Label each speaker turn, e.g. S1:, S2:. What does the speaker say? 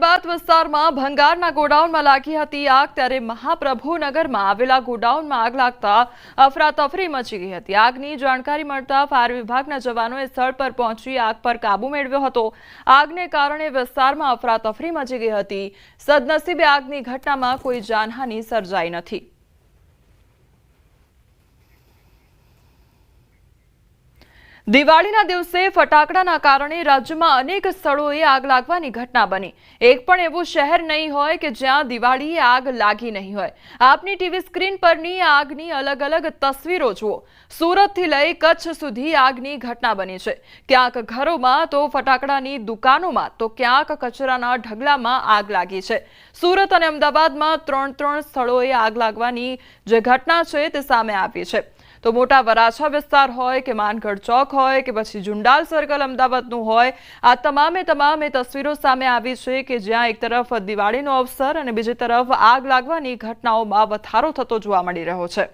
S1: ખંભાત વિસ્તારમાં ભંગારના ગોડાઉનમાં લાગી હતી આગ ત્યારે મહાપ્રભુનગરમાં આવેલા ગોડાઉનમાં આગ લાગતા અફરાતફરી મચી ગઈ હતી. આગની જાણકારી મળતા ફાયર વિભાગના જવાનોએ સ્થળ પર પહોંચી આગ પર કાબુ મેળવ્યો હતો. આગને કારણે વિસ્તારમાં અફરાતફરી મચી ગઈ હતી. સદનસીબે આગની ઘટનામાં કોઈ જાનહાનિ સર્જાઈ નથી. દિવાળીના દિવસે ફટાકડાના કારણે રાજ્યમાં અનેક સ્થળોએ આગ લાગવાની ઘટના બની. એક પણ એવું શહેર નહીં હોય કે જ્યાં દિવાળીએ આગ લાગી નહીં હોય. આપની ટીવી સ્ક્રીન પરની આગની અલગ અલગ તસવીરો જુઓ. સુરતથી લઈ કચ્છ સુધી આગની ઘટના બની છે. ક્યાંક ઘરોમાં તો ફટાકડાની દુકાનોમાં, તો ક્યાંક કચરાના ઢગલામાં આગ લાગી છે. સુરત અને અમદાવાદમાં ત્રણ ત્રણ સ્થળોએ આગ લાગવાની જે ઘટના છે તે સામે આવી છે. તો મોટા વરાછા વિસ્તાર હોય કે માનગઢ ચોક હોય કે પછી જુંડાલ સર્કલ અમદાવાદનું હોય, આ તમામે તમામ તસવીરો સામે આવી છે કે જ્યાં એક તરફ દિવાળીનો અવસર અને બીજી તરફ આગ લાગવાની ઘટનાઓમાં વધારો થતો જોવા મળી રહ્યો છે.